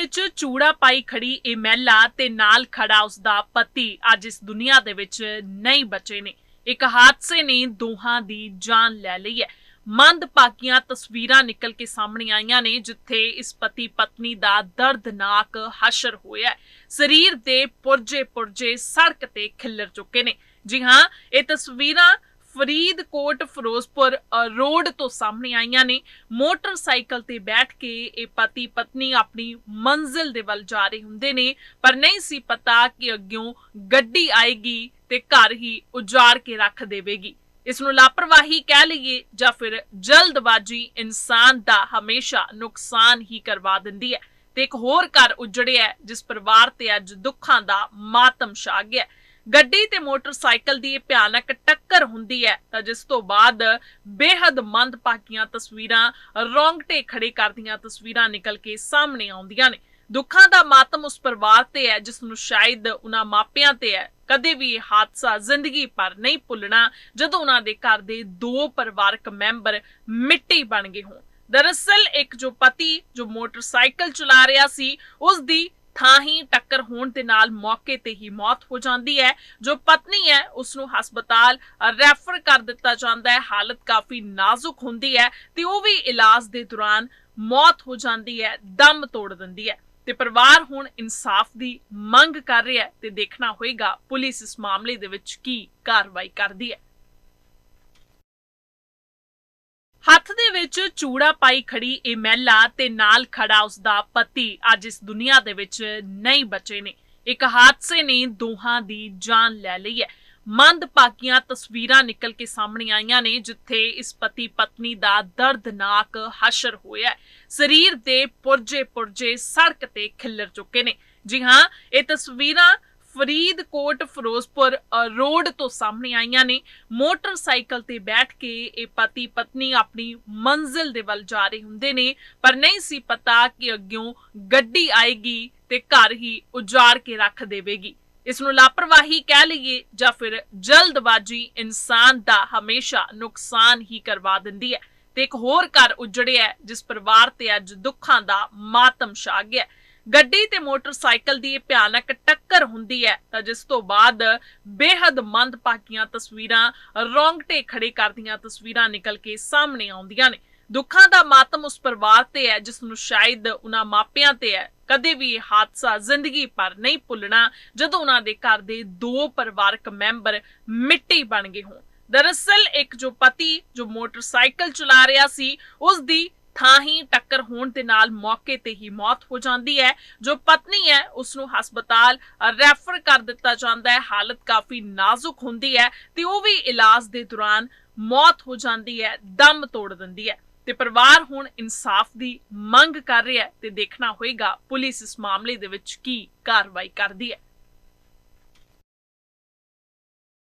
ਵਿੱਚ ਚੂੜਾ ਪਾਈ ਖੜੀ ਇਹ ਮਹਿਲਾ ਤੇ ਨਾਲ ਖੜਾ ਉਸ ਦਾ ਪਤੀ ਅੱਜ ਇਸ ਦੁਨੀਆ ਦੇ ਵਿੱਚ ਨਹੀਂ ਬਚੇ ਨੇ। ਇੱਕ ਹਾਦਸੇ ਨੇ ਦੋਹਾਂ ਦੀ ਜਾਨ ਲੈ ਲਈ ਹੈ। ਮੰਦਭਾਗੀਆਂ ਤਸਵੀਰਾਂ ਨਿਕਲ ਕੇ ਸਾਹਮਣੇ ਆਈਆਂ ਨੇ, ਜਿੱਥੇ ਇਸ ਪਤੀ ਪਤਨੀ ਦਾ ਦਰਦਨਾਕ ਹਸ਼ਰ ਹੋਇਆ ਸਰੀਰ ਦੇ ਪੁਰਜੇ ਪੁਰਜੇ ਸੜਕ ਤੇ ਖਿੱਲਰ ਚੁੱਕੇ ਨੇ। ਜੀ ਹਾਂ, ਇਹ ਤਸਵੀਰਾਂ ਫਰੀਦਕੋਟ, ਫਿਰੋਜ਼ਪੁਰ ਰੋਡ ਤੋਂ ਸਾਹਮਣੇ ਆਈਆਂ ਨੇ। ਮੋਟਰਸਾਈਕਲ ਤੇ ਬੈਠ ਕੇ ਇਹ ਪਤੀ ਪਤਨੀ ਆਪਣੀ ਮੰਜ਼ਿਲ ਦੇ ਵੱਲ ਜਾ ਰਹੇ ਹੁੰਦੇ ਨੇ। ਪਰ ਨਹੀਂ ਸੀ ਪਤਾ ਕਿ ਅੱਗਿਓਂ ਗੱਡੀ ਆਏਗੀ ਤੇ ਘਰ ਹੀ ਉਜਾੜ ਕੇ ਰੱਖ ਦੇਵੇਗੀ। ਇਸ ਨੂੰ ਲਾਪਰਵਾਹੀ ਕਹਿ ਲਈਏ ਜਾਂ ਫਿਰ ਜਲਦਬਾਜ਼ੀ ਇਨਸਾਨ ਦਾ ਹਮੇਸ਼ਾ ਨੁਕਸਾਨ ਹੀ ਕਰਵਾ ਦਿੰਦੀ ਹੈ। ਤੇ ਇੱਕ ਹੋਰ ਘਰ ਉਜੜਿਆ ਜਿਸ ਪਰਿਵਾਰ ਤੇ ਅੱਜ ਦੁੱਖਾਂ ਦਾ ਮਾਤਮ ਛਾ ਗਿਆ ਗੱਡੀ ਤੇ ਮੋਟਰਸਾਈਕਲ ਦੀ ਇਹ ਭਿਆਨਕ ਟੱਕਰ ਹੁੰਦੀ ਹੈ ਤਾਂ ਜਿਸ ਤੋਂ ਬਾਅਦ ਬੇਹੱਦ ਮੰਦਭਾਗੀਆਂ ਤਸਵੀਰਾਂ, ਰੋਂਗਟੇ ਖੜੇ ਕਰਦੀਆਂ ਤਸਵੀਰਾਂ ਨਿਕਲ ਕੇ ਸਾਹਮਣੇ ਆਉਂਦੀਆਂ ਨੇ। ਦੁੱਖਾਂ ਦਾ ਮਾਤਮ ਉਸ ਪਰਿਵਾਰ ਤੇ ਹੈ, ਜਿਸ ਨੂੰ ਸ਼ਾਇਦ ਉਹਨਾਂ ਮਾਪਿਆਂ ਤੇ ਹੈ। ਕਦੇ ਵੀ ਇਹ ਹਾਦਸਾ ਜ਼ਿੰਦਗੀ ਭਰ ਨਹੀਂ ਭੁੱਲਣਾ, ਜਦੋਂ ਉਹਨਾਂ ਦੇ ਘਰ ਦੇ ਦੋ ਪਰਿਵਾਰਕ ਮੈਂਬਰ ਮਿੱਟੀ ਬਣ ਗਏ ਹੋਣ। ਦਰਅਸਲ ਇੱਕ ਜੋ ਪਤੀ ਜੋ ਮੋਟਰਸਾਈਕਲ ਚਲਾ ਰਿਹਾ ਸੀ, ਉਸ ਦੀ ਥਾਂ ਹੀ ਟੱਕਰ ਹੋਣ ਦੇ ਨਾਲ ਮੌਕੇ ਤੇ ਹੀ ਮੌਤ ਹੋ ਜਾਂਦੀ ਹੈ। ਜੋ ਪਤਨੀ ਹੈ ਉਸ ਨੂੰ ਹਸਪਤਾਲ ਰੈਫਰ ਕਰ ਦਿੱਤਾ ਜਾਂਦਾ ਹੈ। ਹਾਲਤ ਕਾਫੀ ਨਾਜ਼ੁਕ ਹੁੰਦੀ ਹੈ ਤੇ ਉਹ ਵੀ ਇਲਾਜ ਦੇ ਦੌਰਾਨ ਮੌਤ ਹੋ ਜਾਂਦੀ ਹੈ, ਦਮ ਤੋੜ ਦਿੰਦੀ ਹੈ। ਤੇ ਪਰਿਵਾਰ ਹੁਣ ਇਨਸਾਫ ਦੀ ਮੰਗ ਕਰ ਰਿਹਾ ਹੈ ਤੇ ਦੇਖਣਾ ਹੋਏਗਾ ਪੁਲਿਸ ਇਸ ਮਾਮਲੇ ਦੇ ਵਿੱਚ ਕੀ ਕਾਰਵਾਈ ਕਰਦੀ ਹੈ। ਹੱਥ ਦੇ ਵਿੱਚ ਚੂੜਾ ਪਾਈ ਖੜੀ ਇਹ ਮਹਿਲਾ ਤੇ ਨਾਲ ਖੜਾ ਉਸ ਦਾ ਪਤੀ ਅੱਜ ਇਸ ਦੁਨੀਆ ਦੇ ਵਿੱਚ ਨਹੀਂ ਬਚੇ ਨੇ। ਇੱਕ ਹਾਦਸੇ ਨੇ ਦੋਹਾਂ ਦੀ ਜਾਨ ਲੈ ਲਈ ਹੈ। ਮੰਦਭਾਗੀਆਂ ਤਸਵੀਰਾਂ ਨਿਕਲ ਕੇ ਸਾਹਮਣੇ ਆਈਆਂ ਨੇ, ਜਿੱਥੇ ਇਸ ਪਤੀ ਪਤਨੀ ਦਾ ਦਰਦਨਾਕ ਹਸ਼ਰ ਹੋਇਆ ਸਰੀਰ ਦੇ ਪੁਰਜੇ ਪੁਰਜੇ ਸੜਕ ਤੇ ਖਿੱਲਰ ਚੁੱਕੇ ਨੇ। ਜੀ ਹਾਂ, ਇਹ ਤਸਵੀਰਾਂ ਫਰੀਦਕੋਟ, ਫਿਰੋਜ਼ਪੁਰ ਰੋਡ ਤੋਂ ਸਾਹਮਣੇ ਆਈਆਂ ਨੇ। ਮੋਟਰਸਾਈਕਲ ਤੇ ਬੈਠ ਕੇ ਇਹ ਪਤੀ ਪਤਨੀ ਆਪਣੀ ਮੰਜ਼ਿਲ ਦੇ ਵੱਲ ਜਾ ਰਹੇ ਹੁੰਦੇ ਨੇ। ਪਰ ਨਹੀਂ ਸੀ ਪਤਾ ਕਿ ਅੱਗਿਓਂ ਗੱਡੀ ਆਏਗੀ ਤੇ ਘਰ ਹੀ ਉਜਾੜ ਕੇ ਰੱਖ ਦੇਵੇਗੀ। ਇਸ ਨੂੰ ਲਾਪਰਵਾਹੀ ਕਹਿ ਲਈਏ ਜਾਂ ਫਿਰ ਜਲਦਬਾਜ਼ੀ ਇਨਸਾਨ ਦਾ ਹਮੇਸ਼ਾ ਨੁਕਸਾਨ ਹੀ ਕਰਵਾ ਦਿੰਦੀ ਹੈ। ਤੇ ਇੱਕ ਹੋਰ ਘਰ ਉਜੜਿਆ ਜਿਸ ਪਰਿਵਾਰ ਤੇ ਅੱਜ ਦੁੱਖਾਂ ਦਾ ਮਾਤਮ ਛਾ ਗਿਆ ਗੱਡੀ ਤੇ ਮੋਟਰਸਾਈਕਲ ਦੀ ਇਹ ਭਿਆਨਕ ਟੱਕਰ ਹੁੰਦੀ ਹੈ ਤਾਂ ਜਿਸ ਤੋਂ ਬਾਅਦ ਬੇਹੱਦ ਮੰਦਭਾਗੀਆਂ ਤਸਵੀਰਾਂ, ਰੋਂਗਟੇ ਖੜੇ ਕਰਦੀਆਂ ਤਸਵੀਰਾਂ ਨਿਕਲ ਕੇ ਸਾਹਮਣੇ ਆਉਂਦੀਆਂ ਨੇ। ਦੁੱਖਾਂ ਦਾ ਮਾਤਮ ਉਸ ਪਰਿਵਾਰ ਤੇ ਹੈ, ਜਿਸ ਨੂੰ ਸ਼ਾਇਦ ਉਹਨਾਂ ਮਾਪਿਆਂ ਤੇ ਹੈ। ਕਦੇ ਵੀ ਇਹ ਹਾਦਸਾ ਜ਼ਿੰਦਗੀ ਭਰ ਨਹੀਂ ਭੁੱਲਣਾ, ਜਦੋਂ ਉਹਨਾਂ ਦੇ ਘਰ ਦੇ ਦੋ ਪਰਿਵਾਰਕ ਮੈਂਬਰ ਮਿੱਟੀ ਬਣ ਗਏ ਹੋਣ। ਦਰਅਸਲ ਇੱਕ ਜੋ ਪਤੀ ਜੋ ਮੋਟਰਸਾਈਕਲ ਚਲਾ ਰਿਹਾ ਸੀ, ਉਸ ਦੀ ਥਾਂ ਹੀ ਟੱਕਰ ਹੋਣ ਦੇ ਨਾਲ ਮੌਕੇ ਤੇ ਹੀ ਮੌਤ ਹੋ ਜਾਂਦੀ ਹੈ। ਜੋ ਪਤਨੀ ਹੈ ਉਸ ਨੂੰ ਹਸਪਤਾਲ ਰੈਫਰ ਕਰ ਦਿੱਤਾ ਜਾਂਦਾ ਹੈ। ਹਾਲਤ ਕਾਫੀ ਨਾਜ਼ੁਕ ਹੁੰਦੀ ਹੈ ਤੇ ਉਹ ਵੀ ਇਲਾਜ ਦੇ ਦੌਰਾਨ ਮੌਤ ਹੋ ਜਾਂਦੀ ਹੈ, ਦਮ ਤੋੜ ਦਿੰਦੀ ਹੈ। ਤੇ ਪਰਿਵਾਰ ਹੁਣ ਇਨਸਾਫ ਦੀ ਮੰਗ ਕਰ ਰਿਹਾ ਹੈ ਤੇ ਦੇਖਣਾ ਹੋਏਗਾ ਪੁਲਿਸ ਇਸ ਮਾਮਲੇ ਦੇ ਵਿੱਚ ਕੀ ਕਾਰਵਾਈ ਕਰਦੀ ਹੈ।